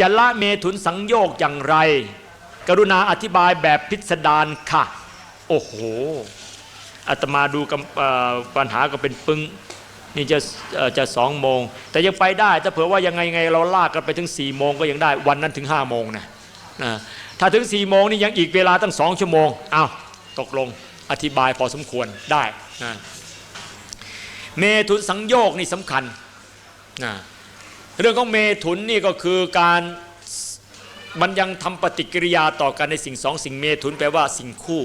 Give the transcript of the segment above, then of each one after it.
จะละเมถุนสังโยกอย่างไร กรุณาอธิบายแบบพิสดารค่ะ โอ้โหอาตมาดูกำปัญหาก็เป็นปึ้งนี่จะจะสองโมง แต่ยังไปได้ถ้าเผื่อว่ายังไงไงเราลากกันไปถึง4ี่โมงก็ยังได้วันนั้นถึง5้าโมงนะถ้าถึง4ี่โมงนี่ยังอีกเวลาตั้งสองชั่วโมงอ้าวตกลงอธิบายพอสมควรได้นะเมถุนสังโยกนี่สำคัญนะ เรื่องของเมถุนนี่ก็คือการมันยังทำปฏิกิริยาต่อกันในสิ่งสองสิ่งเมถุนแปลว่าสิ่งคู่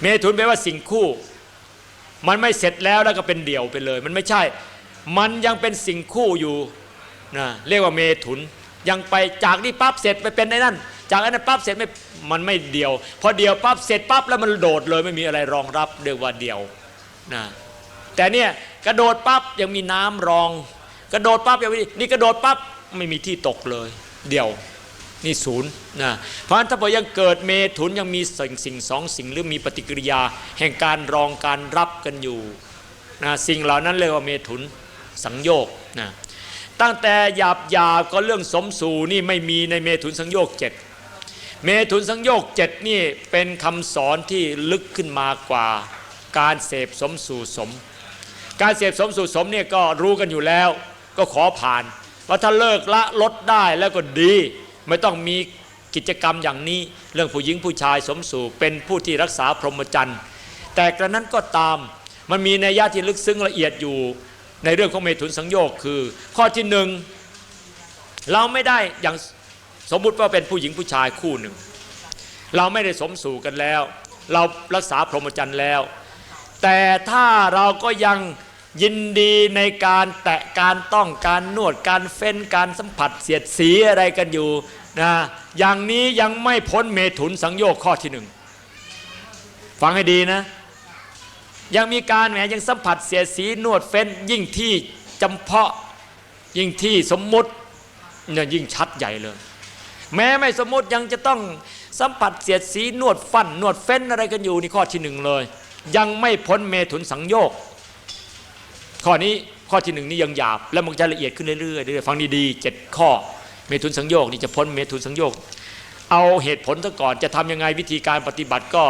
เมถุนแปลว่าสิ่งคู่ มันไม่เสร็จแล้วแล้วก็เป็นเดี่ยวไปเลย มันไม่ใช่ มันยังเป็นสิ่งคู่อยู่นะเรียกว่าเมถุนยังไปจากนี่ปั๊บเสร็จไปเป็นในนั่น จากอันนั้นปั๊บเสร็จไม่มันไม่เดี่ยว พอเดี่ยวปั๊บเสร็จปั๊บแล้วมันโดดเลยไม่มีอะไรรองรับเรียกว่าเดี่ยวนะแต่เนี่ยกระโดดปั๊บยังมีน้ำรอง กระโดดปั๊บอยังมีนี่กระโดดปั๊บไม่มีที่ตกเลย เดี่ยวนี่ศูนย์นะเพราะฉะนั้นถ้าพอยังเกิดเมถุนยังมีสิ่งสิ่งสองสิ่งหรือมีปฏิกิริยา แห่งการรองการรับกันอยู่นะสิ่งเหล่านั้นเรียกว่าเมถุนสังโยกนะตั้งแต่หยาบหยาบก็เรื่องสมสู่นี่ไม่มีในเมถุนสังโยกเจ็ดเมถุนสังโยกเจ็ดนี่เป็นคำสอนที่ลึกขึ้นมากว่า การเสพสมสู่สม การเสพสมสู่สมเนี่ยก็รู้กันอยู่แล้ว ก็ขอผ่านว่าถ้าเลิกละลดได้แล้วก็ดี ไม่ต้องมีกิจกรรมอย่างนี้ เรื่องผู้หญิงผู้ชายสมสู่เป็นผู้ที่รักษาพรหมจรรย์แต่กระนั้นก็ตามมันมีในยะที่ลึกซึ้งละเอียดอยู่ในเรื่องของเมถุนสังโยคคือ ข้อที่หนึ่งเราไม่ได้อย่างสมมุติว่าเป็นผู้หญิงผู้ชายคู่หนึ่ง เราไม่ได้สมสู่กันแล้ว เรารักษาพรหมจรรย์แล้ว แต่ถ้าเราก็ยัง ยินดีในการแตะการต้องการนวดการเฟ้นการสัมผัสเสียดสีอะไรกันอยู่นะอย่างนี้ยังไม่พ้นเมถุนสังโยคข้อที่หนึ่งฟังให้ดีนะ ยังมีการแหมยังสัมผัสเสียดสีนวดเฟ้นยิ่งที่จำเพาะยิ่งที่สมมุติเนี่ยยิ่งชัดใหญ่เลย แม้ไม่สมมติยังจะต้องสัมผัสเสียดสีนวดฟันนวดเฟ้นอะไรกันอยู่นี่ข้อที่หนึ่งเลย ยังไม่พ้นเมถุนสังโยค ข้อนี้ข้อที่หนึ่งนี่ยังหยาบ แล้วมันจะละเอียดขึ้นเรื่อยๆเรื่อยๆฟังดีๆเจ็ดข้อเมถุนสังโยคนี่จะพ้นเมถุนสังโยคเอาเหตุผลซะก่อนจะทำยังไงวิธีการปฏิบัติก็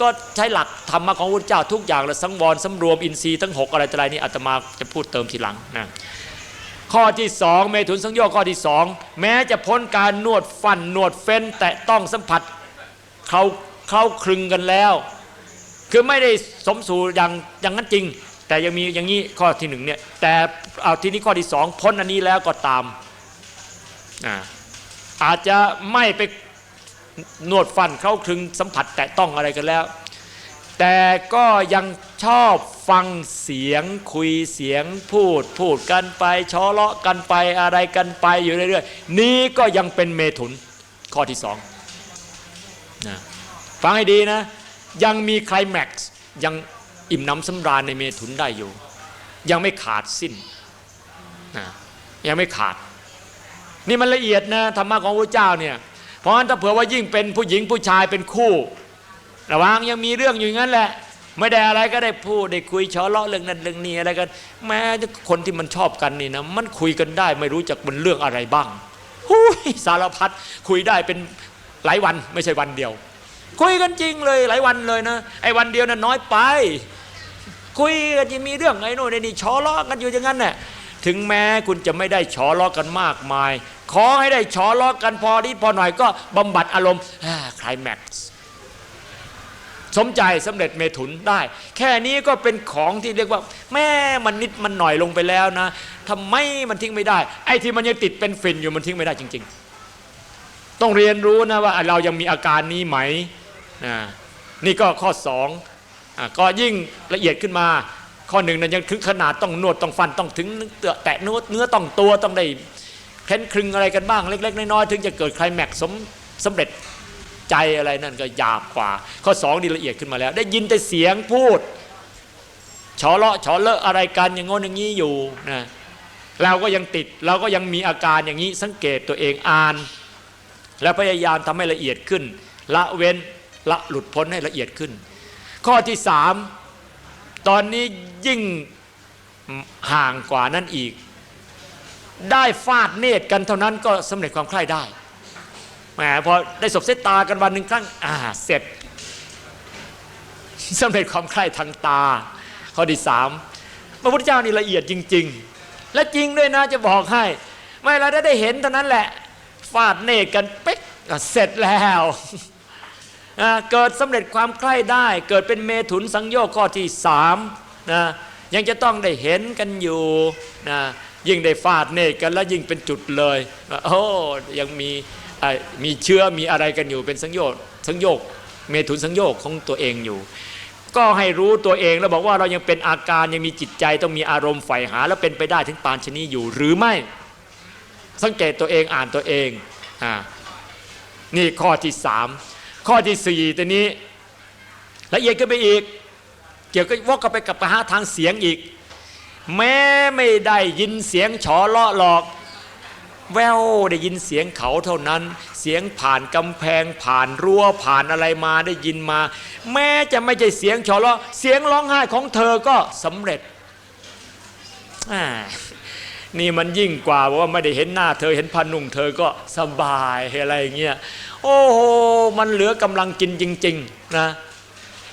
ก็ใช้หลักธรรมะของพระเจ้าทุกอย่างและสังวรสำรวมอินทรีย์ทั้งหกอะไรต่ออะไรนี่อาตมาจะพูดเติมทีหลังนะข้อที่สองเมถุนสังโยคข้อที่สองแม้จะพ้นการนวดฟันนวดเฟ้นแต่ต้องสัมผัสเขาเข้าคลึงกันแล้ว คือไม่ได้สมสู่อย่างอย่างนั้นจริง แต่ยังมีอย่างนี้ข้อที่หนึ่งเนี่ยแต่เอาทีนี้ข้อที่สองพ้นอันนี้แล้วก็ตามอาอาจจะไม่ไปนวดฟันเข้าคลึงสัมผัสแตะต้องอะไรกันแล้ว แต่ก็ยังชอบฟังเสียงคุยเสียงพูด พูดกันไปช้อเลาะกันไปอะไรกันไปอยู่เรื่อยๆนี้ก็ยังเป็นเมถุนข้อที่สองนะฟังให้ดีนะ ยังมีคลแม็กซ์ยัง อิ่มน้ำสำราญในเมถุนได้อยู่ ยังไม่ขาดสิ้นนะยังไม่ขาด นี่มันละเอียดนะธรรมะของพระเจ้าเนี่ยเพราะฉะนั้นถ้าเผื่อว่ายิ่งเป็นผู้หญิงผู้ชายเป็นคู่ ระวังยังมีเรื่องอยู่งั้นแหละ ไม่ได้อะไรก็ได้พูดได้คุยช้อเลาะเรื่องนั้นเรื่องนี้อะไรกัน แม้คนที่มันชอบกันนี่นะมันคุยกันได้ ไม่รู้จักมันเรื่องอะไรบ้างหุยสารพัดคุยได้เป็นหลายวันไม่ใช่วันเดียว คุยกันจริงเลยหลายวันเลยนะไอ้วันเดียวนั้นน้อยไป คุยกันจะมีเรื่องไอ้โน่นไอ้นี่ช้อเลาะกันอยู่อย่างนั้นน่ะถึงแม้คุณจะไม่ได้ช้อเลาะกันมากมาย ขอให้ได้ช้อเลาะกันพอนิดพอหน่อยก็บำบัดอารมณ์คลายแม็กซ์สมใจสำเร็จเมถุนได้ แค่นี้ก็เป็นของที่เรียกว่า แม่มันนิดมันหน่อยลงไปแล้วนะทำไมมันทิ้งไม่ได้ ไอ้ที่มันยังติดเป็นฝิ่นอยู่มันทิ้งไม่ได้จริง ๆ ต้องเรียนรู้นะว่าเรายังมีอาการนี้ไหม นะนี่ก็ข้อสองอก็ยิ่งละเอียดขึ้นมา ข้อหนึ่งนั้นยังถึงขนาดต้องนวดต้องฟันต้องถึงแตะเนื้อเนื้อต้องตัวต้องได้เค้นคลึงอะไรกันบ้างเล็ก ๆ น้อยๆถึงจะเกิดไคลแม็กสมสำเร็จใจอะไรนั่นก็หยาบกว่า ข้อสองนี่ละเอียดขึ้นมาแล้ว ได้ยินแต่เสียงพูดชอเลาะชอเลอะอะไรกันอย่างงนอย่างนี้อยู่นะเราก็ยังติดเราก็ยังมีอาการอย่างนี้สังเกตตัวเองอ่าน แล้วพยายามทำให้ละเอียดขึ้น ละเว้น ละหลุดพ้นให้ละเอียดขึ้น ข้อที่สามตอนนี้ยิ่งห่างกว่านั้นอีก ได้ฟาดเนตรกันเท่านั้นก็สำเร็จความใคร่ได้แหมพอได้สบเสตากันวันหนึ่งครั้งอ่าเสร็จสำเร็จความใคร่ทางตา ข้อที่สามพระพุทธเจ้านี่ละเอียดจริง ๆ และจริงด้วยนะจะบอกให้ ไม่เราได้ได้เห็นเท่านั้นแหละ ฟาดเนตรกันเป๊กอะเสร็จแล้ว เกิดสำเร็จความใคร่ได้ เกิดเป็นเมถุนสังโยคข้อที่สามนะยังจะต้องได้เห็นกันอยู่นะยิ่งได้ฟาดเนตกันแล้วยิ่งเป็นจุดเลยโอ้ยังมีมีเชื้อมีอะไรกันอยู่เป็นสังโยชน์สังโยกเมถุนสังโยคของตัวเองอยู่ ก็ให้รู้ตัวเองแล้วบอกว่าเรายังเป็นอาการยังมีจิตใจต้องมีอารมณ์ใฝ่หา แล้วเป็นไปได้ถึงปานชนีอยู่หรือไม่ สังเกตตัวเองอ่านตัวเองอ่านี่ข้อที่สาม ข้อที่สี่ตัวนี้ละเอียดขึ้นไปอีก เกี่ยวกับวกกลับไปกับไปหาทางเสียงอีก แม้ไม่ได้ยินเสียงฉอเลาะหลอก แววได้ยินเสียงเขาเท่านั้น เสียงผ่านกำแพงผ่านรั้วผ่านอะไรมาได้ยินมา แม้จะไม่ใช่เสียงฉอเลาะ เสียงร้องไห้ของเธอก็สำเร็จนี่มันยิ่งกว่าว่าไม่ได้เห็นหน้าเธอเห็นพันนุ่งเธอก็สบายอะไรอย่างเงี้ย โอ้โหมันเหลือกำลังกินจริง ๆนะ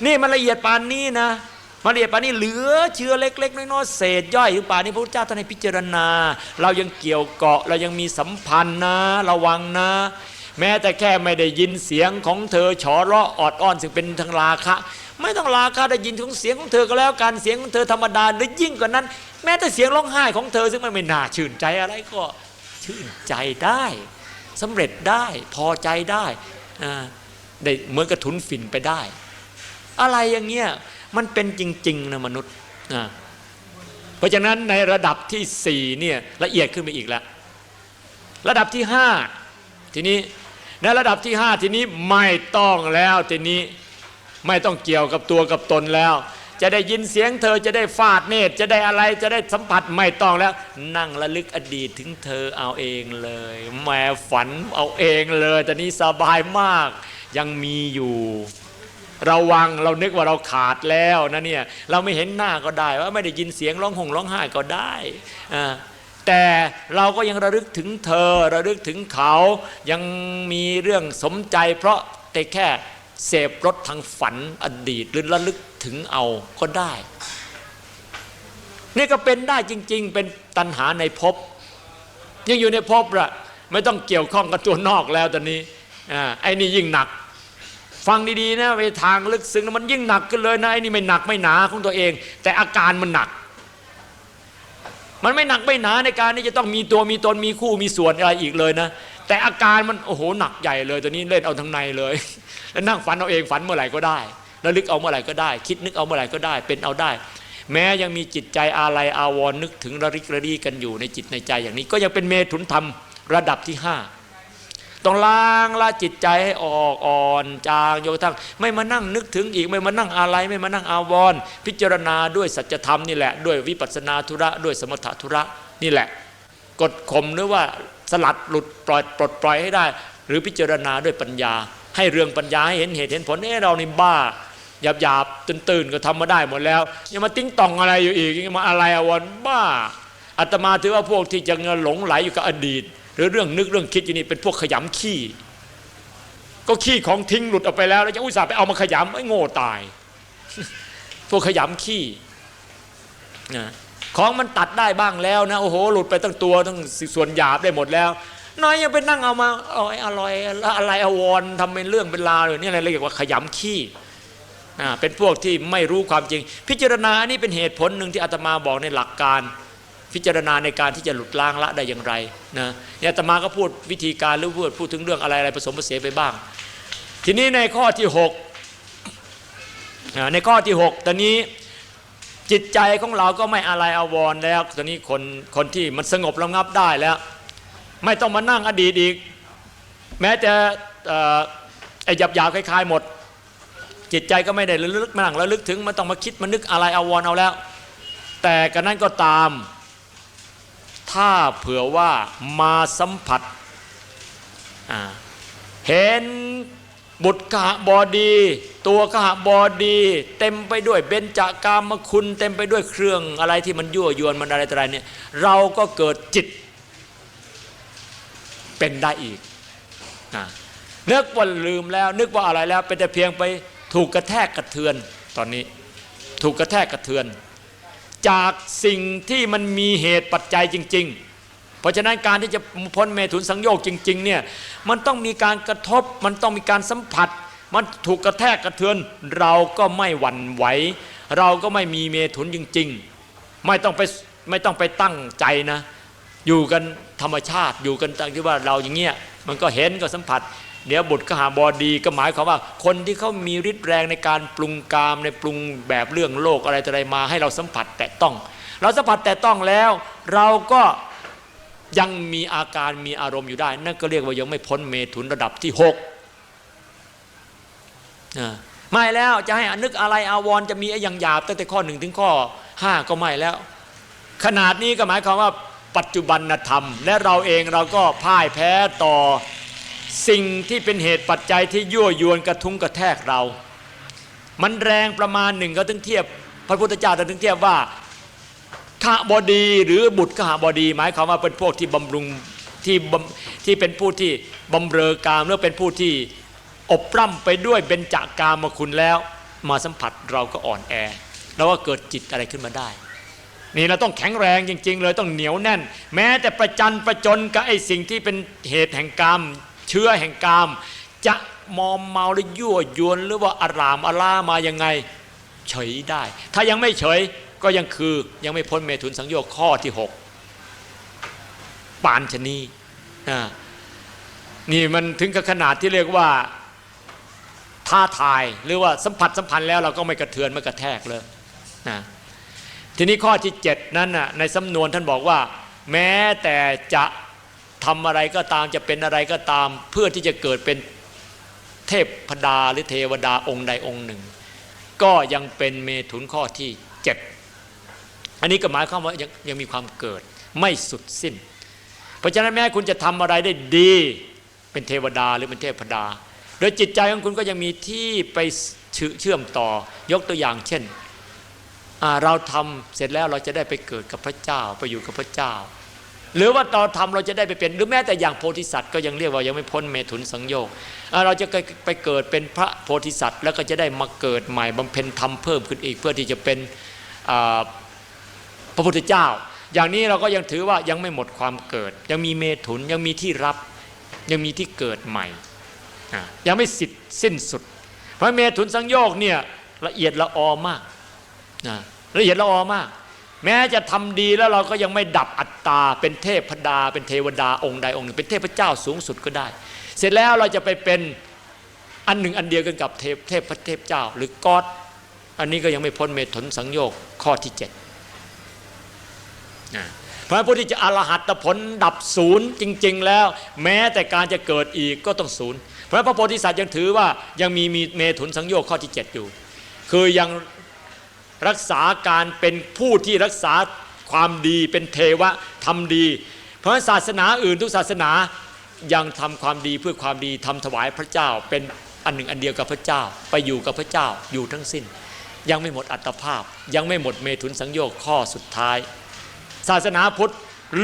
นี่มันละเอียดปานนี้นะมันละเอียดปานนี้เหลือเชื้อเล็ก ๆ น้อยๆเศษย่อยอยู่ป่านนี้พระพุทธเจ้าท่านให้พิจารณา เรายังเกี่ยวเกาะเรายังมีสัมพันธ์นะ ระวังนะ แม้แต่แค่ไม่ได้ยินเสียงของเธอฉอเราะออดอ้อนซึ่งเป็นทางราคะ ไม่ต้องราคะได้ยินของเสียงของเธอก็แล้วกันเสียงของเธอธรรมดาหรือยิ่งกว่านั้น แม้แต่เสียงร้องไห้ของเธอซึ่งมันไม่น่าชื่นใจอะไรก็ชื่นใจได้ สำเร็จได้พอใจได้ได้เหมือนกระทุนฝิ่นไปได้ อะไรอย่างเงี้ยมันเป็นจริง ๆนะมนุษย์เพราะฉะนั้นในระดับที่สี่เนี่ยละเอียดขึ้นไปอีกแล้วระดับที่ห้าทีนี้ในระดับที่ห้าทีนี้ไม่ต้องแล้วทีนี้ไม่ต้องเกี่ยวกับตัวกับตนแล้ว จะได้ยินเสียงเธอจะได้ฟาดเนตรจะได้อะไรจะได้สัมผัสไม่ต้องแล้ว นั่งระลึกอดีตถึงเธอเอาเองเลยแหมฝันเอาเองเลยตอนนี้สบายมากยังมีอยู่ระวังเรานึกว่าเราขาดแล้วนะเนี่ยเราไม่เห็นหน้าก็ได้ว่าไม่ได้ยินเสียงร้องห่มร้องไห้ก็ได้แต่เราก็ยังระลึกถึงเธอระลึกถึงเขายังมีเรื่องสมใจ เพราะแต่แค่เสพรสทางฝันอดีตหรือระลึก ถึงเอาก็ได้ นี่ก็เป็นได้จริง ๆ เป็นตัณหาในภพยังอยู่ในภพละไม่ต้องเกี่ยวข้องกับตัวนอกแล้วตอนนี้อ่าไอ้นี่ยิ่งหนัก ฟังดีๆนะไปทางลึกซึ้งมันยิ่งหนักขึ้นเลยนะไอ้นี่ไม่หนักไม่หนาของตัวเอง แต่อาการมันหนัก มันไม่หนักไม่หนาในการที่จะต้องมีตัวมีตนมีคู่มีส่วนอะไรอีกเลยนะแต่อาการมันโอ้โหหนักใหญ่เลยตอนนี้เล่นเอาทางในเลย แล้วนั่งฝันเอาเองฝันเมื่อไหร่ก็ได้ แล้วลึกเอาเมื่อไหร่ก็ได้ คิดนึกเอาเมื่อไหร่ก็ได้ เป็นเอาได้ แม้ยังมีจิตใจอาลัยอาวรณ์นึกถึงระริกระรีกันอยู่ในจิตในใจอย่างนี้ ก็ยังเป็นเมถุนธรรมระดับที่ห้าต้องล้างละจิตใจให้ออกอ่อนจางโยทั้งไม่มานั่งนึกถึงอีกไม่มานั่งอะไรไม่มานั่งอาวรณ์พิจารณาด้วยสัจธรรมนี่แหละ ด้วยวิปัสสนาธุระด้วยสมถะธุระนี่แหละ กดข่มหรือว่าสลัดหลุดปล่อยปลดปล่อยให้ได้ หรือพิจารณาด้วยปัญญา ให้เรื่องปัญญาให้เห็นเหตุเห็นผลเอ้เรานี่บ้า หยาบหยาบตื่นตื่นก็ทำมาได้หมดแล้ว ยังมาติ้งต่องอะไรอยู่อีกยังมาอะไรอวรณ์บ้าอาตมาถือว่าพวกที่จะหลงไหลอยู่กับอดีต หรือเรื่องนึกเรื่องคิดอยู่นี่เป็นพวกขยำขี้ ก็ขี้ของทิ้งหลุดออกไปแล้วแล้วยังอุตส่าห์ไปเอามาขยำไอ้โง่ตาย พวกขยำขี้นะของมันตัดได้บ้างแล้วนะโอ้โหหลุดไปตั้งตัวตั้งส่วนหยาบได้หมดแล้วน้อยยังไปนั่งเอามาอาไอ้อร่อยอะไรอวรทำเป็นเรื่องเป็นราวเลยนี่อะไรเรียกว่าขยำขี้ เป็นพวกที่ไม่รู้ความจริง พิจารณาอันนี้เป็นเหตุผลหนึ่งที่อาตมาบอกในหลักการ พิจารณาในการที่จะหลุดล้างละได้อย่างไรนะเนี่ยอาตมาก็พูดวิธีการหรือพูดพูดถึงเรื่องอะไรอะไรผสมผสานไปบ้าง ทีนี้ในข้อที่หกในข้อที่หกตอนนี้จิตใจของเราก็ไม่อะไรอาวรแล้วตอนนี้คนคนที่มันสงบระงับได้แล้ว ไม่ต้องมานั่งอดีตอีก แม้จะไอ้หยาบหยาบๆคล้ายๆหมด จิตใจก็ไม่ได้ระลึกมานั่งระลึกถึงมันต้องมาคิดมานึกอะไรอาวรณ์เอาแล้ว แต่กันนั้นก็ตาม ถ้าเผื่อว่ามาสัมผัสเห็นบุตรกหบอดี ตัวกหบอดี เต็มไปด้วยเบญจากามคุณ เต็มไปด้วยเครื่องอะไรที่มันยั่วยวนมันอะไรต่ออะไรเนี่ยเราก็เกิดจิตเป็นได้อีกนึกว่าลืมแล้ว นึกว่าอะไรแล้วเป็นแต่เพียงไป ถูกกระแทกกระเทือนตอนนี้ ถูกกระแทกกระเทือน จากสิ่งที่มันมีเหตุปัจจัยจริง ๆ เพราะฉะนั้นการที่จะพ้นเมถุนสังโยคจริง ๆ เนี่ยมันต้องมีการกระทบมันต้องมีการสัมผัส มันถูกกระแทกกระเทือน เราก็ไม่หวั่นไหวเราก็ไม่มีเมถุนจริง ๆ ไม่ต้องไปไม่ต้องไปตั้งใจนะ อยู่กันธรรมชาติอยู่กันตั้งที่ว่าเราอย่างเงี้ยมันก็เห็นก็สัมผัส เดี๋ยวบุตรก็หาบอดีก็หมายความว่า คนที่เขามีฤทธิ์แรงในการปรุงกามในปรุงแบบเรื่องโลกอะไรอะไรมา ให้เราสัมผัสแต่ต้อง เราสัมผัสแต่ต้องแล้ว เราก็ยังมีอาการมีอารมณ์อยู่ได้ นั่นก็เรียกว่ายังไม่พ้นเมถุนระดับที่หกไม่แล้วจะให้นึกอะไรอาวรจะมีไอ้อย่างหยาบตั้งแต่ข้อหนึ่งถึงข้อห้าก็ไม่แล้ว ขนาดนี้ก็หมายความว่าปัจจุบันธรรม และเราเองเราก็พ่ายแพ้ต่อ สิ่งที่เป็นเหตุปัจจัยที่ยั่วยวนกระทุ้งกระแทกเรา มันแรงประมาณหนึ่งก็ถึงเทียบ พระพุทธเจ้าถึงเทียบว่าขบดีหรือบุตรขบดี หมายความว่าเป็นพวกที่บำรุงที่ที่เป็นผู้ที่บำเรอกามหรือเป็นผู้ที่อบปร่ำไปด้วยเบญจากามคุณแล้ว มาสัมผัสเราก็อ่อนแอแล้วก็เกิดจิตอะไรขึ้นมาได้ นี่เราต้องแข็งแรงจริง ๆ เลยต้องเหนียวแน่น แม้แต่ประจันประจนกับไอ้สิ่งที่เป็นเหตุแห่งกาม เชื้อแห่งกาม จะมอมเมาหรือยั่วยวนหรือว่าอารามอาล่ามายังไง เฉยได้ ถ้ายังไม่เฉยก็ยังคือยังไม่พ้นเมถุนสังโยคข้อที่หกปานชนีนี่มันถึงกับขนาดที่เรียกว่าท้าทายหรือว่าสัมผัสสัมพันธ์แล้วเราก็ไม่กระเทือนไม่กระแทกเลยนะทีนี้ข้อที่ 7 นั้นน่ะในสำนวนท่านบอกว่า แม้แต่จะ ทำอะไรก็ตามจะเป็นอะไรก็ตาม เพื่อที่จะเกิดเป็นเทพพดาหรือเทวดาองค์ใดองค์หนึ่ง ก็ยังเป็นเมถุนข้อที่7อันนี้ก็หมายความว่ายังยังมีความเกิดไม่สุดสิ้น เพราะฉะนั้นแม้คุณจะทำอะไรได้ดี เป็นเทวดาหรือเป็นเทพดา โดยจิตใจของคุณก็ยังมีที่ไปเชื่อมต่อยกตัวอย่างเช่นเราทำเสร็จแล้วเราจะได้ไปเกิดกับพระเจ้าไปอยู่กับพระเจ้า หรือว่าตอนทำเราจะได้ไปเป็น หรือแม้แต่อย่างโพธิสัตว์ก็ยังเรียกว่ายังไม่พ้นเมถุนสังโยคอ่าเราจะไปเกิดเป็นพระโพธิสัตว์ แล้วก็จะได้มาเกิดใหม่บำเพ็ญธรรมเพิ่มขึ้นอีกเพื่อที่จะเป็นพระพุทธเจ้า อย่างนี้เราก็ยังถือว่ายังไม่หมดความเกิด ยังมีเมถุนยังมีที่รับยังมีที่เกิดใหม่ยังไม่สิทธิ์สิ้นสุด เพราะเมถุนสังโยคเนี่ยละเอียดละออมากละเอียดละออมาก แม้จะทำดีแล้วเราก็ยังไม่ดับอัตตา เป็นเทพดา เป็นเทวดาองค์ใดองค์หนึ่งเป็นเทพเจ้าสูงสุดก็ได้ เสร็จแล้วเราจะไปเป็นอันหนึ่งอันเดียวกันกับเทพเทพพระเทพเจ้า หรือกอดอันนี้ก็ยังไม่พ้นเมถุนสังโยคข้อที่เจ็ดนะเพราะผู้ที่จะอรหัตผลดับศูนย์จริง ๆ แล้ว แม้แต่การจะเกิดอีกก็ต้องศูนย์เพราะพระโพธิสัตว์ยังถือว่ายังมีมีเมถุนสังโยคข้อที่เจ็ดอยู่ คือยัง รักษาการเป็นผู้ที่รักษาความดีเป็นเทวะทำดี เพราะศาสนาอื่นทุกศาสนายังทำความดีเพื่อความดีทำถวายพระเจ้า เป็นอันหนึ่งอันเดียวกับพระเจ้า ไปอยู่กับพระเจ้าอยู่ทั้งสิ้น ยังไม่หมดอัตภาพ ยังไม่หมดเมถุนสังโยคข้อสุดท้าย ศาสนาพุทธ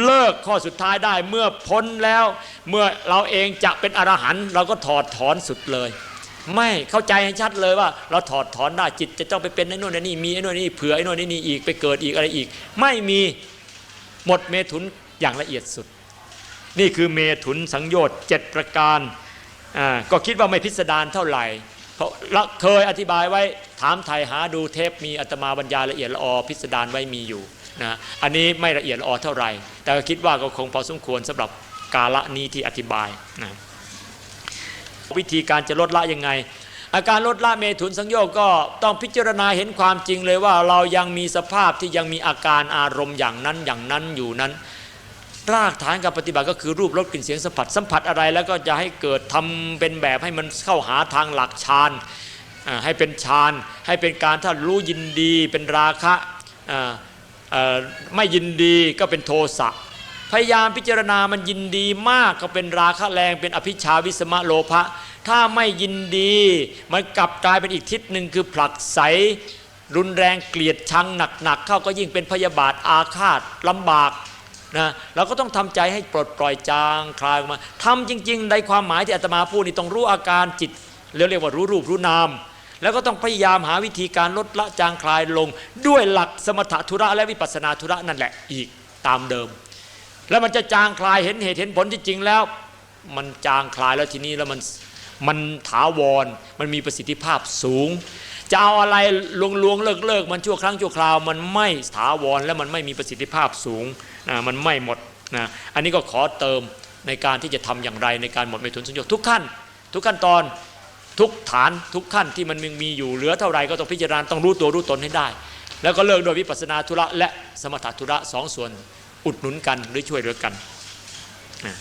เลิกข้อสุดท้ายได้เมื่อพ้นแล้ว เมื่อเราเองจะเป็นอรหันต์เราก็ถอดถอนสุดเลย ไม่เข้าใจให้ชัดเลยว่า เราถอดถอนได้จิตจะต้องไปเป็นไอ้นู่นไอ้นี่มีไอ้นู่นนี่เผื่อไอ้นู่นนี่นี่อีกไปเกิดอีกอะไรอีก ไม่มีหมดเมถุนอย่างละเอียดสุด นี่คือเมถุนสังโยชน์เจ็ดประการอ่าก็คิดว่าไม่พิสดารเท่าไหร่เพราะเคยอธิบายไว้ถามไทยหาดูเทปมีอัตมาบรรยายละเอียดละออพิสดารไว้มีอยู่นะอันนี้ไม่ละเอียดละออเท่าไหร่ แต่ก็คิดว่าก็คงพอสมควรสำหรับกาละนี้ที่อธิบายนะ วิธีการจะลดละยังไง อาการลดละเมถุนสังโยคก็ต้องพิจารณาเห็นความจริงเลยว่าเรายังมีสภาพที่ยังมีอาการอารมณ์อย่างนั้นอย่างนั้นอยู่นั้น รากฐานการปฏิบัติก็คือรูปรสกลิ่นเสียงสัมผัสสัมผัสอะไรแล้วก็จะให้เกิดทำเป็นแบบให้มันเข้าหาทางหลักฌานให้เป็นฌานให้เป็นการถ้ารู้ยินดีเป็นราคะไม่ยินดีก็เป็นโทสะ พยายามพิจารณามันยินดีมากก็เป็นราคะแรงเป็นอภิชาวิสมะโลภะถ้าไม่ยินดี มันกลับกลายเป็นอีกทิศหนึ่งคือผลักไสรุนแรงเกลียดชังหนักๆเข้าก็ยิ่งเป็นพยาบาทอาฆาตลำบากนะเราก็ต้องทำใจให้ปลดปล่อยจางคลายออกมาทำจริง ๆ ในความหมายที่อาตมาพูดนี่ต้องรู้อาการจิตเรียกว่ารู้รูปรู้นาม แล้วก็ต้องพยายามหาวิธีการลดละจางคลายลง ด้วยหลักสมถะธุระและวิปัสสนาธุระนั่นแหละอีกตามเดิม แล้วมันจะจางคลายเห็นเหตุเห็นผลที่จริงแล้ว มันจางคลายแล้วทีนี้แล้วมันมันถาวรมันมีประสิทธิภาพสูง จะเอาอะไรลวงลวงๆเลิกเลิกๆมันชั่วครั้งชั่วคราว มันไม่ถาวรและมันไม่มีประสิทธิภาพสูงนะมันไม่หมดนะอันนี้ก็ขอเติมในการที่จะทำอย่างไรในการหมดเมตุนสัญญาทุกขั้น ทุกขั้นตอนทุกฐานทุกขั้นที่มันมีอยู่เหลือเท่าไรก็ต้องพิจารณาต้องรู้ตัวรู้ตนให้ได้ แล้วก็เลิกโดยวิปัสสนาธุระและสมถะธุระสองส่วน อุดหนุนกันหรือช่วยเหลือกันนะ